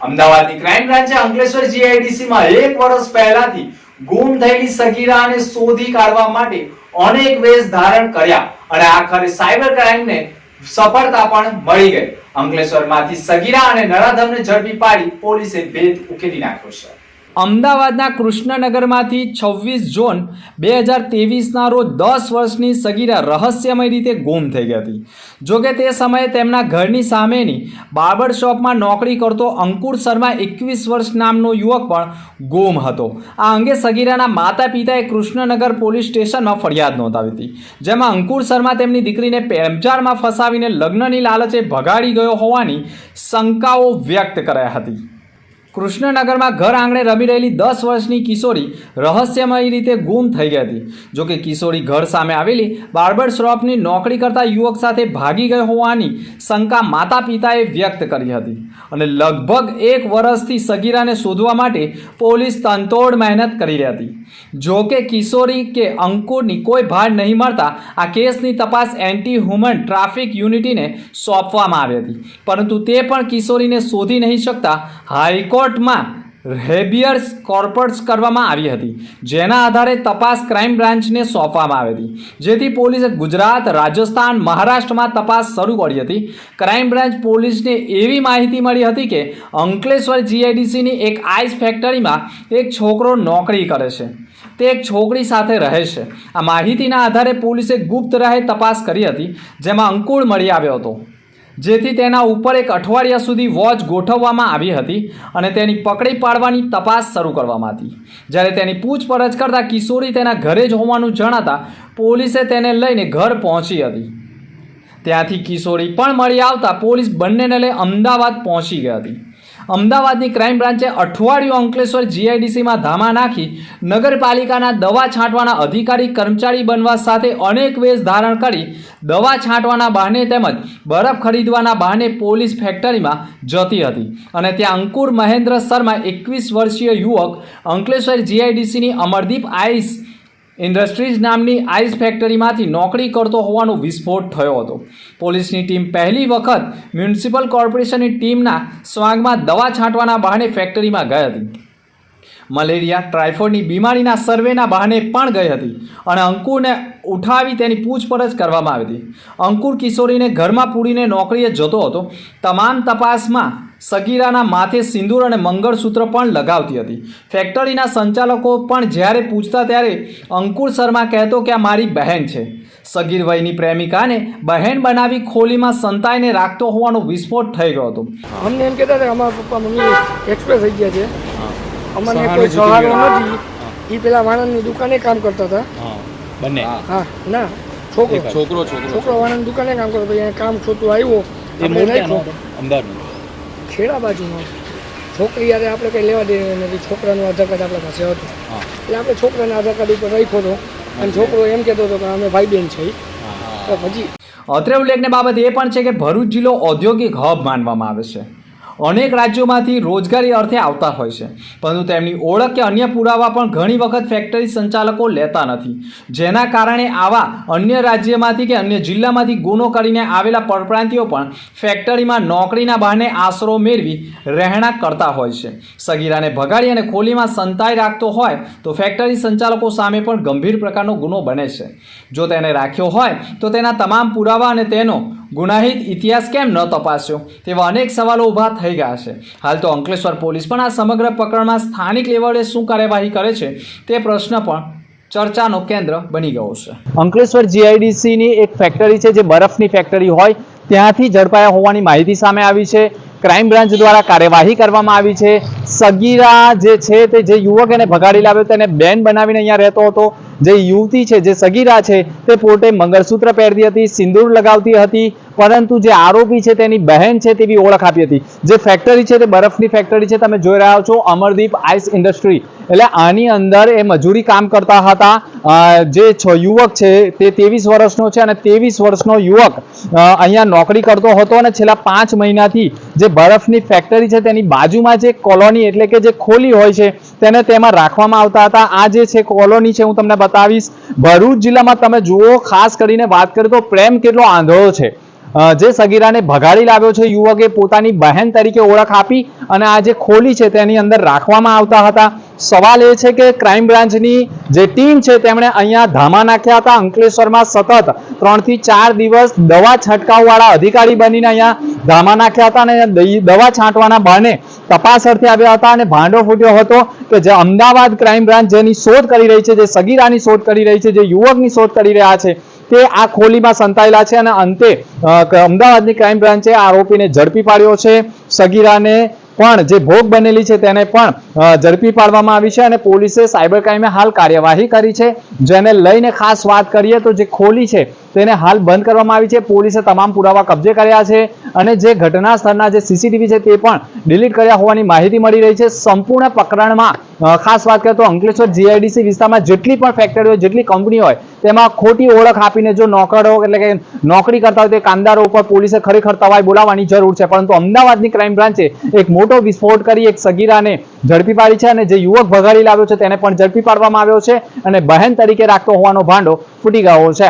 અમદાવાદની ક્રાઇમ બ્રાન્ચે અંકલેશ્વર જીઆઈડીસીમાં એક વર્ષ પહેલાથી ગુમ થયેલી સગીરાને શોધી કાઢવા માટે અનેક વેશ ધારણ કર્યા અને આખરે સાયબર ક્રાઇમને સફળતા પણ મળી ગઈ. અંકલેશ્વરમાંથી સગીરા અને નરાધમને ઝડપી પાડી પોલીસે ભેદ ઉકેલી નાખ્યો છે. અમદાવાદના કૃષ્ણનગરમાંથી છવ્વીસ જૂન બે હજાર તેવીસના રોજ દસ વર્ષની સગીરા રહસ્યમય રીતે ગુમ થઈ ગઈ હતી. જોકે તે સમયે તેમના ઘરની સામેની બાર્બર શોપમાં નોકરી કરતો અંકુર શર્મા એકવીસ વર્ષ નામનો યુવક પણ ગુમ હતો. આ અંગે સગીરાના માતા પિતાએ કૃષ્ણનગર પોલીસ સ્ટેશનમાં ફરિયાદ નોંધાવી હતી, જેમાં અંકુર શર્મા તેમની દીકરીને પેમચારમાં ફસાવીને લગ્નની લાલચે ભગાડી ગયો હોવાની શંકાઓ વ્યક્ત કરાઈ હતી. કૃષ્ણનગરમાં ઘર આંગણે રમી રહેલી દસ વર્ષની કિશોરી રહસ્યમય રીતે ગુમ થઈ ગઈ હતી. જોકે કિશોરી ઘર સામે આવેલી બાર્બર શ્રોફની નોકરી કરતા યુવક સાથે ભાગી ગઈ હોવાની શંકા માતા પિતાએ વ્યક્ત કરી હતી. અને લગભગ એક વર્ષથી સગીરાને શોધવા માટે પોલીસ તંતોડ મહેનત કરી રહી હતી. જોકે કિશોરી કે અંકુરની કોઈ ભાર નહીં મળતા આ કેસની તપાસ એન્ટી હ્યુમન ટ્રાફિક યુનિટીને સોંપવામાં આવી હતી. પરંતુ તે પણ કિશોરીને શોધી નહીં શકતા હાઈકોર્ટમાં હેબિયર્સ કોર્પસ કરવામાં આવી હતી, જેના આધારે તપાસ ક્રાઇમ બ્રાન્ચને સોંપવામાં આવી હતી. જેથી પોલીસે ગુજરાત, રાજસ્થાન, મહારાષ્ટ્રમાં તપાસ શરૂ કરી હતી. ક્રાઇમ બ્રાન્ચ પોલીસને એવી માહિતી મળી હતી કે અંકલેશ્વર જીઆઈડીસીની એક આઈસ ફેક્ટરીમાં એક છોકરો નોકરી કરે છે. તે એક છોકરી સાથે રહે છે. આ માહિતીના આધારે પોલીસે ગુપ્ત રાહે તપાસ કરી હતી, જેમાં અંકુર મળી આવ્યો હતો. જેથી તેના ઉપર એક અઠવાડિયા સુધી વોચ ગોઠવવામાં આવી હતી અને તેની પકડી પાડવાની તપાસ શરૂ કરવામાં હતી. જ્યારે તેની પૂછપરછ કરતાં કિશોરી તેના ઘરે જ હોવાનું જણાતા પોલીસે તેને લઈને ઘર પહોંચી હતી. ત્યાંથી કિશોરી પણ મળી આવતા પોલીસ બંનેને લઈ અમદાવાદ પહોંચી ગઈ હતી. અમદાવાદની ક્રાઇમ બ્રાન્ચે અઠવાડિયું અંકલેશ્વર જીઆઈડીસીમાં ધામા નાખી નગરપાલિકાના દવા છાંટવાના અધિકારી કર્મચારી બનવા સાથે અનેક વેશ ધારણ કરી દવા છાંટવાના બહાને તેમજ બરફ ખરીદવાના બહાને પોલીસ ફેક્ટરીમાં જતી હતી. અને ત્યાં અંકુર મહેન્દ્ર શર્મા એકવીસ વર્ષીય યુવક અંકલેશ્વર જીઆઈડીસીની અમરદીપ આઈસ ઇન્ડસ્ટ્રીઝ નામની આઈસ ફેક્ટરીમાંથી નોકરી કરતો હોવાનો વિસ્ફોટ થયો હતો. પોલીસની ટીમ પહેલી વખત મ્યુનિસિપલ કોર્પોરેશનની ટીમના સ્વાગમાં દવા છાંટવાના બહાને ફેક્ટરીમાં ગઈ હતી. મલેરિયા ટ્રાયફોડની બીમારીના સર્વેના બહાને પણ ગઈ હતી અને અંકુરને ઉઠાવી તેની પૂછપરછ કરવામાં આવી હતી. અંકુર કિશોરીને ઘરમાં પૂરીને નોકરીએ જતો હતો. તમામ તપાસમાં સગીરાના માથે સિંદૂર અને મંગળસૂત્ર પણ લગાવતી હતી. ફેક્ટરીના સંચાલકો પણ જ્યારે પૂછતા ત્યારે અંકુર શર્મા કહેતો કે આ મારી બહેન છે. સગીર વયની પ્રેમિકાને બહેન બનાવી ખોલીમાં સંતાઈને રાખતો હોવાનો વિસ્ફોટ થઈ ગયો હતો. અમને એમ કહેતા હતા કે અમારા પપ્પા મમ્મી એક્સપ્રેસ થઈ ગયા છે. અમને કોઈ સહારો નથી. એ પેલા વાણંદની દુકાને કામ કરતા હતા. હા. બંને? હા. ના. છોકરો. છોકરો છોકરો. છોકરો વાણંદ દુકાને કામ કરતો અહીંયા કામ છોતું આવ્યો. એ છેડા બાજુનો છોકરી યારે આપણે કંઈ લેવા દે નથી. છોકરાનું આધાર કાર્ડ આપણા પાસે હતું. એટલે આપણે છોકરાના આધાર કાર્ડ ઉપર રાખ્યો હતો અને છોકરો એમ કહેતો હતો કે અમે ભાઈ બહેન છે તો પછી અત્રે ઉલ્લેખની બાબત એ પણ છે કે ભરૂચ જિલ્લો ઔદ્યોગિક હબ માનવામાં આવે છે. અનેક રાજ્યોમાંથી રોજગારી અર્થે આવતા હોય છે. પરંતુ તેમની ઓળખ કે અન્ય પુરાવા પણ ઘણી વખત ફેક્ટરી સંચાલકો લેતા નથી. જેના કારણે આવા અન્ય રાજ્યમાંથી કે અન્ય જિલ્લામાંથી ગુનો કરીને આવેલા પરપ્રાંતિઓ પણ ફેક્ટરીમાં નોકરીના બહાને આશરો મેળવી રહેણાંક કરતા હોય છે. સગીરાને ભગાડી અને ખોલીમાં સંતાઈ રાખતો હોય તો ફેક્ટરી સંચાલકો સામે પણ ગંભીર પ્રકારનો ગુનો બને છે. જો તેને રાખ્યો હોય તો તેના તમામ પુરાવા અને તેનો ગુનાહિત ઇતિહાસ કેમ ન તપાસ્યો? તેવા અનેક સવાલો ઊભા થઈ ગયા છે. હાલ તો અંકલેશ્વર પોલીસ પણ આ સમગ્ર પ્રકરણમાં સ્થાનિક લેવલે શું કાર્યવાહી કરે છે તે પ્રશ્ન પણ ચર્ચાનો કેન્દ્ર બની ગયો છે. અંકલેશ્વર જીઆઈડીસીની એક ફેક્ટરી છે જે બરફની ફેક્ટરી હોય, ત્યાંથી ઝડપાયા હોવાની માહિતી સામે આવી છે. ક્રાઇમ બ્રાન્ચ દ્વારા કાર્યવાહી કરવામાં આવી છે. સગીરા જે છે તે, જે યુવક એને ભગાડી લાવ્યો, તેને બેન બનાવીને અહીંયા રહેતો હતો. જે યુવતી છે, જે સગીરા છે, તે પોતે મંગળસૂત્ર પહેરતી હતી, સિંદૂર લગાવતી હતી, પરંતુ જે આરોપી છે, તેની બહેન છે, તેવી ઓળખ આપી હતી. જે ફેક્ટરી છે, તે બરફની ફેક્ટરી છે, તમે જોઈ રહ્યા છો, અમરદીપ આઈસ ઇન્ડસ્ટ્રી એટલે આની અંદર એ મજૂરી કામ કરતા હતા. જે છ યુવક છે, તે ત્રેવીસ વર્ષનો છે અને ત્રેવીસ વર્ષનો યુવક અહીંયા નોકરી કરતો હતો અને છેલ્લા પાંચ મહિનાથી જે બરફની ફેક્ટરી છે, તેની બાજુમાં જે કોલોની એટલે કે જે ખોલી હોય છે, તેને તેમાં રાખવામાં આવતા હતા. આ જે છે કોલોની છે, હું તમને બતાવીશ. ભરૂચ જિલ્લામાં તમે જુઓ, ખાસ કરીને વાત કરીએ તો પ્રેમ કેટલો આંધળો છે. જે સગીરાને ભગાડી લાવ્યો છે, યુવકે પોતાની બહેન તરીકે ઓળખ આપી અને આ જે ખોલી છે તેની અંદર રાખવામાં આવતા હતા. સવાલ એ છે કે ક્રાઇમ બ્રાન્ચની જે ટીમ છે તેમણે અહીંયા ધામા નાખ્યા હતા. અંકલેશ્વરમાં સતત ત્રણથી ચાર દિવસ દવા છંટકાવવાળા અધિકારી બનીને અહીંયા ધામા નાખ્યા હતા અને દવા છાંટવાના બહાને તપાસ અર્થે આવ્યા હતા અને ભાંડો ફૂટ્યો હતો કે જે અમદાવાદ ક્રાઇમ બ્રાન્ચ જેની શોધ કરી રહી છે, જે સગીરાની શોધ કરી રહી છે, જે યુવકની શોધ કરી રહ્યા છે, તે આ ખોલીમાં સંતાયેલા છે અને અંતે અમદાવાદની ક્રાઇમ બ્રાન્ચે આરોપીને ઝડપી પાડ્યો છે. સગીરાને પણ જે ભોગ બનેલી છે તેને પણ ઝડપી પાડવામાં આવી છે અને પોલીસે સાયબર ક્રાઇમે હાલ કાર્યવાહી કરી છે. જેને લઈને ખાસ વાત કરીએ તો જે ખોલી છે તેને હાલ બંધ કરવામાં આવી છે. પોલીસે તમામ પુરાવા કબજે કર્યા છે અને જે ઘટના સ્થળના જે સીસીટીવી છે તે પણ ડિલીટ કર્યા હોવાની માહિતી મળી રહી છે. સંપૂર્ણ પ્રકરણમાં ખાસ વાત કરીએ તો અંકલેશ્વર જીઆઈડીસી વિસ્તારમાં જેટલી પણ ફેક્ટરી હોય, જેટલી કંપની હોય, તેમાં ખોટી ઓળખ આપીને જો નોકરો, એટલે કે નોકરી કરતા હોય તે કામદારો ઉપર પોલીસે ખરેખર તવાઈ બોલાવવાની જરૂર છે. પરંતુ અમદાવાદની ક્રાઇમ બ્રાન્ચે એક મોટો વિસ્ફોટ કરી એક સગીરાને ઝડપી પાડી છે અને જે યુવક ભગાડી લાવ્યો છે તેને પણ ઝડપી પાડવામાં આવ્યો છે અને બહેન તરીકે રાખતો હોવાનો ભાંડો ફૂટી ગયો છે.